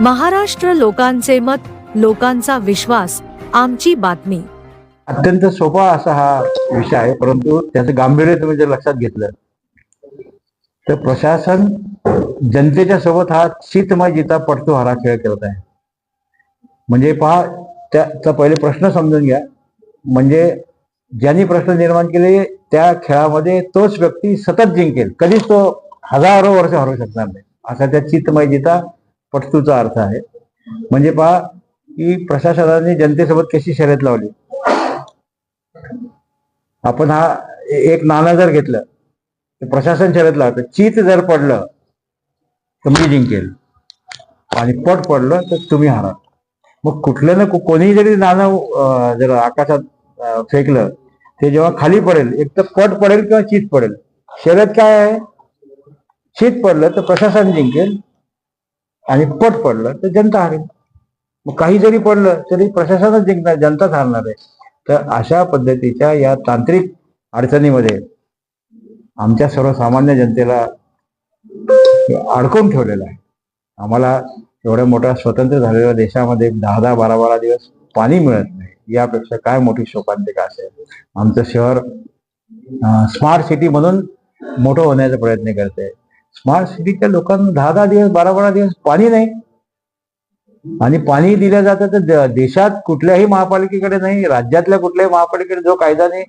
महाराष्ट्र लोकांचे मत लोकांचा विश्वास आमची बातमी. अत्यंत सोपा असा हा विषय आहे परंतु त्याचं गांभीर्य तुम्ही जर लक्षात घेतलं तर प्रशासन जनतेच्या सोबत हा शीतमय जिता पडतो हा खेळ करत आहे. म्हणजे पहा त्याचा पहिले प्रश्न समजून घ्या. म्हणजे ज्यांनी प्रश्न निर्माण केले त्या खेळामध्ये तोच व्यक्ती सतत जिंकेल. कधीच तो हजारो वर्ष हरवू शकणार नाही. असा त्या चितमय जिता पटतूचा अर्थ आहे. म्हणजे पहा की प्रशासनाने जनतेसोबत कशी शर्यत लावली? आपण हा एक नाणं जर घेतलं तर प्रशासन शर्यत लावतं. चित जर पडलं तर मी जिंकेल. आणि पट पडलं तर तुम्ही हारा. मग कुठलं ना कोणीही कोणी जरी नाणं जर आकाशात फेकलं ते जेव्हा खाली पडेल एक तर पट पडेल किंवा चित पडेल. शर्यत काय आहे? चित पडलं तर प्रशासन जिंकेल. आणि पट पडलं तर जनता हरेल. मग काही जरी पडलं तरी प्रशासनच जिंकणार जनताच हारणार आहे. तर अशा पद्धतीच्या या तांत्रिक अडचणीमध्ये आमच्या सर्वसामान्य जनतेला अडकून ठेवलेलं आहे. आम्हाला एवढ्या मोठ्या स्वतंत्र झालेल्या देशामध्ये दहा दहा बारा बारा दिवस पाणी मिळत नाही. यापेक्षा काय मोठी शोकांतिका असेल? आमचं शहर स्मार्ट सिटी म्हणून मोठं होण्याचा प्रयत्न करते स्मार्ट सिटीच्या लोकांना दहा दहा दिवस बारा बारा दिवस पाणी नाही. आणि पाणी दिलं जातं तर द- देशात कुठल्याही महापालिकेकडे नाही राज्यातल्या कुठल्याही महापालिकेकडे जो कायदा नाही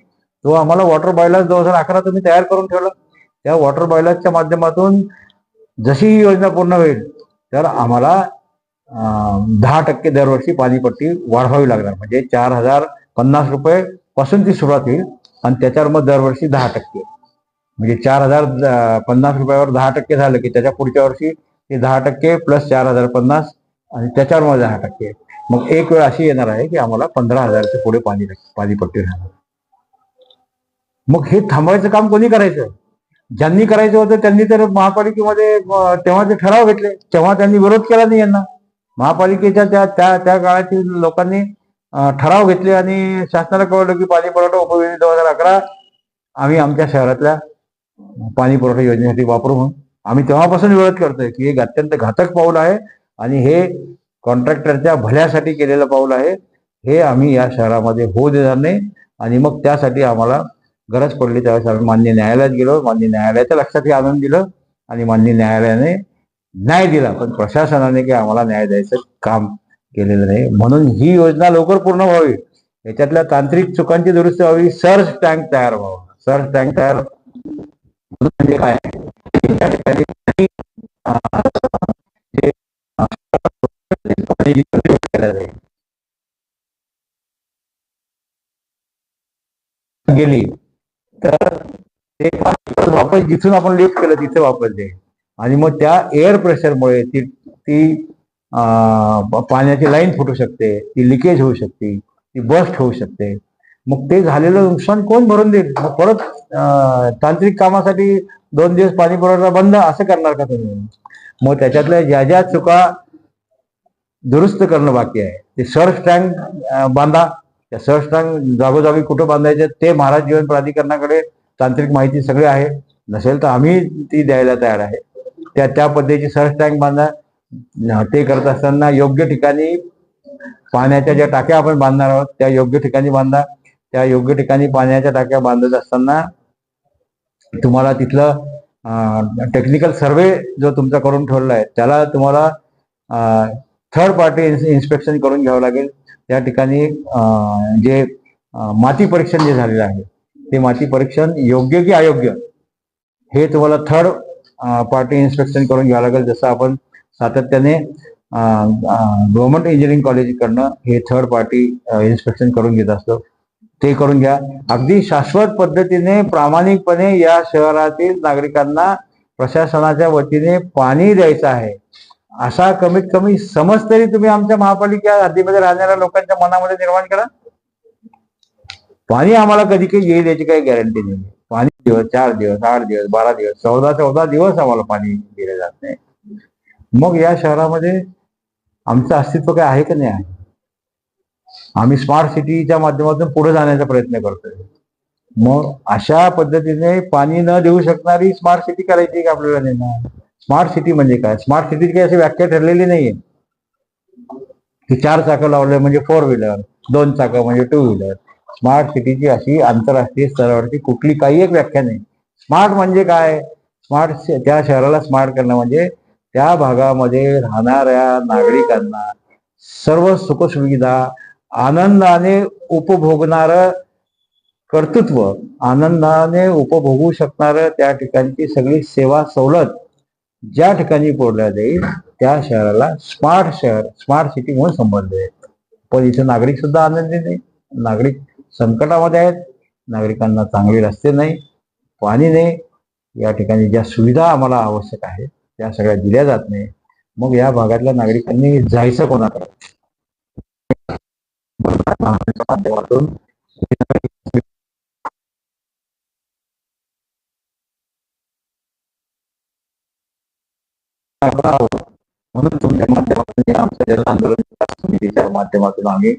तो आम्हाला वॉटर बॉयलर्स दोन हजार अकरा तुम्ही तयार करून ठेवला. त्या वॉटर बॉयलर्सच्या माध्यमातून जशी ही योजना पूर्ण होईल तर आम्हाला दहा टक्के दरवर्षी पाणीपट्टी वाढवावी लागणार. म्हणजे चार हजार पन्नास रुपये पासून ती सुरुवात होईल. आणि त्याच्यावर मग दरवर्षी दहा टक्के. म्हणजे चार हजार पन्नास रुपयावर दहा टक्के झालं की त्याच्या पुढच्या वर्षी ते दहा टक्के प्लस चार हजार पन्नास आणि त्याच्यावर मग दहा टक्के. मग एक वेळ अशी येणार आहे की आम्हाला पंधरा हजारच्या पुढे पाणी पाणीपट्टी राहणार. मग हे थांबवायचं काम कोणी करायचं? ज्यांनी करायचं होतं त्यांनी तर महापालिकेमध्ये तेव्हा ते ठराव घेतले. तेव्हा त्यांनी विरोध केला नाही यांना. महापालिकेच्या त्या त्या त्या काळातील लोकांनी ठराव घेतले आणि शासनाला कळवलं की पाणी पुरवठा उपयोगी दोन हजार अकरा आम्ही आमच्या शहरातल्या पाणी पुरवठा योजनेसाठी वापरू म्हणून. आम्ही तेव्हापासून विरोध करतोय की एक अत्यंत घातक पाऊल आहे आणि हे कॉन्ट्रॅक्टरच्या भल्यासाठी केलेलं पाऊल आहे. हे आम्ही या शहरामध्ये होऊ देणार नाही आणि मग त्यासाठी आम्हाला गरज पडली त्यावेळेस आम्ही मान्य न्यायालयात गेलो. मान्य न्यायालयाच्या लक्षात हे आणून दिलं आणि मान्य न्यायालयाने न्याय दिला. पण प्रशासनाने काही आम्हाला न्याय द्यायचं काम केलेलं नाही. म्हणून ही योजना लवकर पूर्ण व्हावी. याच्यातल्या तांत्रिक चुकांची दुरुस्ती व्हावी. सर्च टँक तयार व्हावा. सर्च टँक तयार म्हणजे काय? त्या ठिकाणी जे जाईल. गेली. तर ते वापस जिथून आपण लिफ्ट केलं तिथे वापरते आणि मग त्या एअर प्रेशरमुळे ती ती पाण्याची लाईन फुटू शकते ती लिकेज होऊ शकते ती बस्ट होऊ शकते. मग ते झालेलं नुकसान कोण भरून देईल? मग परत तांत्रिक कामासाठी दोन दिवस पाणी पुरवठा बंद असं करणार का तुम्ही? मग त्याच्यातल्या ज्या ज्या चुका दुरुस्त करणं बाकी आहे ते सर्च टँक बांधा. त्या सर्च टँक जागोजागी कुठं बांधायचे ते महाराज जीवन प्राधिकरणाकडे तांत्रिक माहिती सगळी आहे. नसेल तर आम्ही ती द्यायला तयार आहे. त्या त्या पद्धतीची सर्च टँक बांधा. ते करत असताना योग्य ठिकाणी पाण्याच्या ज्या टाक्या आपण बांधणार आहोत त्या योग्य ठिकाणी बांधा. त्या योग्य ठिकाणी पाण्याच्या टाक्या बांधत असताना तुम्हाला तिथलं टेक्निकल सर्वे जो तुमचा करून ठेवला आहे त्याला तुम्हाला थर्ड पार्टी इन्स्पेक्शन करून घ्यावं लागेल. त्या ठिकाणी जे माती परीक्षण जे झालेलं आहे ते माती परीक्षण योग्य की अयोग्य हे तुम्हाला थर्ड पार्टी इन्स्पेक्शन करून घ्यावं लागेल. जसं आपण सातत्याने गव्हर्नमेंट इंजिनिअरिंग कॉलेजकडनं हे थर्ड पार्टी इन्स्पेक्शन करून घेत असतो. ते करून घ्या. अगदी शाश्वत पद्धतीने प्रामाणिकपणे या शहरातील नागरिकांना प्रशासनाच्या वतीने पाणी द्यायचं आहे. असा कमीत कमी समज तरी तुम्ही आमच्या महापालिका हद्दीमध्ये राहणाऱ्या लोकांच्या मनामध्ये निर्माण करा. पाणी आम्हाला कधी काही येईल याची काही गॅरंटी नाही. पाणी दिवस चार दिवस आठ दिवस बारा दिवस चौदा चौदा दिवस आम्हाला पाणी दिलं जात नाही. मग या शहरामध्ये आमचं अस्तित्व काय आहे का नाही आहे? आम्ही स्मार्ट सिटीच्या माध्यमातून पुढे जाण्याचा प्रयत्न करतोय. मग अशा पद्धतीने पाणी न देऊ शकणारी स्मार्ट सिटी करायची का आपल्याला नेणार स्मार्ट सिटी म्हणजे काय? स्मार्ट सिटीची काही अशी व्याख्या ठरलेली नाहीये. की चार चाकं लावले म्हणजे फोर व्हीलर दोन चाकं म्हणजे टू व्हीलर स्मार्ट सिटीची अशी आंतरराष्ट्रीय स्तरावरती कुठली काही एक व्याख्या नाही. स्मार्ट म्हणजे काय? स्मार्ट त्या शहराला स्मार्ट करणं म्हणजे त्या भागामध्ये राहणाऱ्या नागरिकांना सर्व सुखसुविधा आनंदाने उपभोगणार कर्तृत्व आनंदाने उपभोगू शकणार त्या ठिकाणची सगळी सेवा सवलत ज्या ठिकाणी पुरवल्या जाईल त्या शहराला स्मार्ट शहर स्मार्ट सिटी म्हणून संबंध आहे पण इथे नागरिक सुद्धा आनंदी नाही. नागरिक संकटामध्ये आहेत. नागरिकांना चांगले रस्ते नाही पाणी नाही. या ठिकाणी ज्या सुविधा आम्हाला आवश्यक आहेत त्या सगळ्या दिल्या जात नाही. मग या भागातल्या नागरिकांनी जायचं कोणाकडे? माध्यमातून म्हणून तुमच्या माध्यमातून आमच्या आंदोलन विकास समितीच्या माध्यमातून आम्ही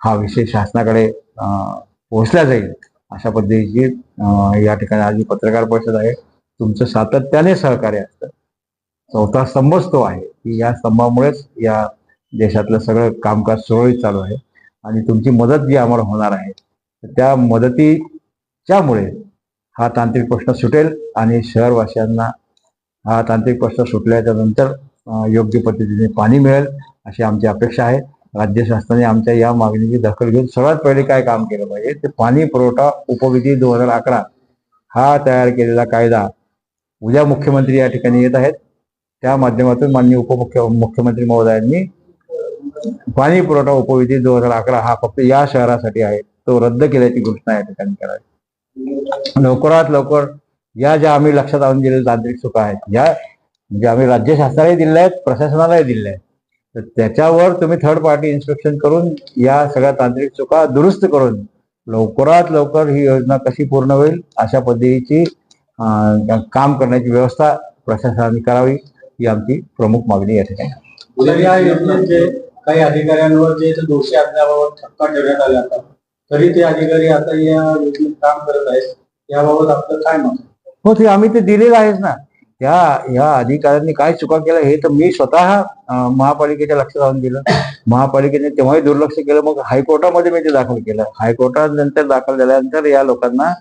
हा विषय शासनाकडे पोहोचला जाईल अशा पद्धतीची या ठिकाणी आज पत्रकार परिषद आहे. तुमचं सातत्याने सहकार्य असतं. चौथा स्तंभच तो आहे. की या स्तंभामुळेच या देशातलं सगळं कामकाज सुरळीत चालू आहे. आणि तुमची मदत जी आम्हाला होणार आहे त्या मदतीच्यामुळे हा तांत्रिक प्रश्न सुटेल आणि शहरवासियांना हा तांत्रिक प्रश्न सुटल्याच्या नंतर योग्य पद्धतीने पाणी मिळेल अशी आमची अपेक्षा आहे. राज्य शासनाने आमच्या या मागणीची दखल घेऊन सर्वात पहिले काय काम केलं पाहिजे ते पाणी पुरवठा उपविधी दोन हजार अकरा हा तयार केलेला कायदा उद्या मुख्यमंत्री या ठिकाणी येत आहेत. त्या माध्यमातून माननीय उपमुख्य मुख्यमंत्री महोदयांनी पाणी पुरवठा उपविधी दोन हजार अकरा हा फक्त या शहरासाठी आहे. तो रद्द केल्याची घोषणा या ठिकाणी करावी. लवकरात लवकर या ज्या आम्ही लक्षात आणून दिलेल्या तांत्रिक चुका आहेत या म्हणजे आम्ही राज्य शासनालाही दिल्या आहेत प्रशासनालाही दिल्या आहेत तर त्याच्यावर तुम्ही थर्ड पार्टी इन्स्पेक्शन करून या सगळ्या तांत्रिक चुका दुरुस्त करून लवकरात लवकर ही योजना कशी पूर्ण होईल अशा पद्धतीची काम करण्याची व्यवस्था प्रशासनाने करावी ही आमची प्रमुख मागणी या ठिकाणी काही अधिकाऱ्यांवर जे दोषी असल्याबाबत ठपका ठेवण्यात आला होता तरी ते अधिकारी आता या योजनेत काम करत आहेत याबाबत आपलं काय मत हो ते आम्ही ते दिलेलं आहेच ना. या या अधिकाऱ्यांनी काय चुका केल्या हे तर मी स्वतः महापालिकेच्या लक्षात आणून दिलं. महापालिकेने तेव्हाही दुर्लक्ष केलं मग हायकोर्टामध्ये मी ते दाखल केलं. हायकोर्टानंतर दाखल झाल्यानंतर या लोकांना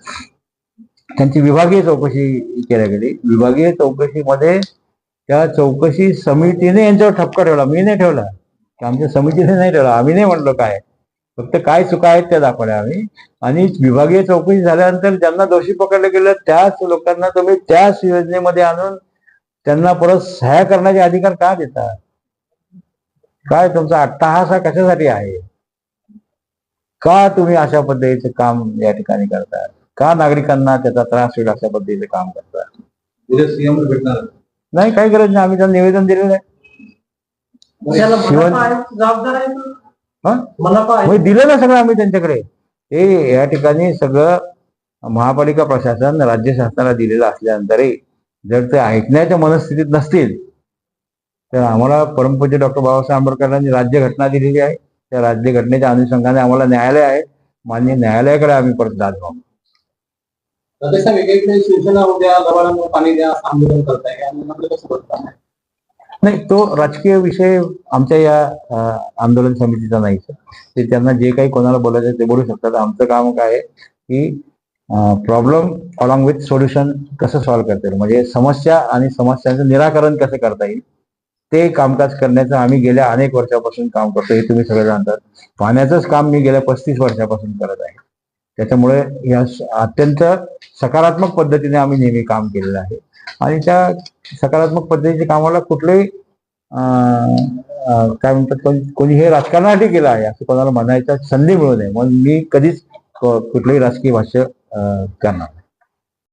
त्यांची विभागीय चौकशी केल्या गेली. विभागीय चौकशीमध्ये त्या चौकशी समितीने यांच्यावर ठपका ठेवला. मी नाही ठेवला. की आमच्या समितीने नाही ठेवला आम्ही नाही म्हणलो काय. फक्त काय चुका आहेत त्या दाखवल्या आम्ही. आणि विभागीय चौकशी झाल्यानंतर ज्यांना दोषी पकडलं गेलं त्याच लोकांना तुम्ही त्याच योजनेमध्ये आणून त्यांना परत सह्या करण्याचे अधिकार का देता? काय तुमचा अट्टहास हा कशासाठी आहे? का तुम्ही अशा पद्धतीचं काम या ठिकाणी करता? का नागरिकांना त्याचा त्रास होईल अशा पद्धतीचं काम करता? उद्या सीएम भेटणार. नाही काही गरज नाही. आम्ही त्याला निवेदन दिलेलं आहे. जबाबदार हा? दिलं ना सगळं आम्ही त्यांच्याकडे. हे या ठिकाणी सगळं महापालिका प्रशासन राज्य शासनाला दिलेलं असल्यानंतरही जर ते ऐकण्याच्या मनस्थितीत नसतील तर आम्हाला परमपूज्य डॉक्टर बाबासाहेब आंबेडकरांनी राज्यघटना दिलेली आहे. त्या राज्यघटनेच्या अनुषंगाने आम्हाला न्यायालय आहे. मान्य न्यायालयाकडे आम्ही परत सदस्य वेगवेगळे शिवसेना उद्या पाणी द्या आंदोलन करताय या आंदोलनाकडे कसं बघता नाही तो राजकीय विषय आमच्या या आंदोलन समितीचा नाही ते त्यांना जे काही कोणाला बोलायचं ते बोलू शकतात. आमचं काम काय आहे की प्रॉब्लेम अलॉंग विथ सोल्युशन कसं सॉल्व्ह करता येईल? म्हणजे समस्या आणि समस्यांचं निराकरण कसं करता येईल? ते कामकाज करण्याचं आम्ही गेल्या अनेक वर्षापासून काम करतो हे तुम्ही सगळे जाणतात. पाण्याचंच काम मी गेल्या पस्तीस वर्षापासून करत आहे. त्याच्यामुळे या अत्यंत सकारात्मक पद्धतीने आम्ही नेहमी काम केलेलं आहे. आणि त्या सकारात्मक पद्धतीच्या कामाला कुठलंही काय म्हणतात कोणी हे राजकारणासाठी केलं आहे असं कोणाला म्हणायचा संधी मिळू नये. म्हणून मी कधीच कुठलंही राजकीय भाष्य करणार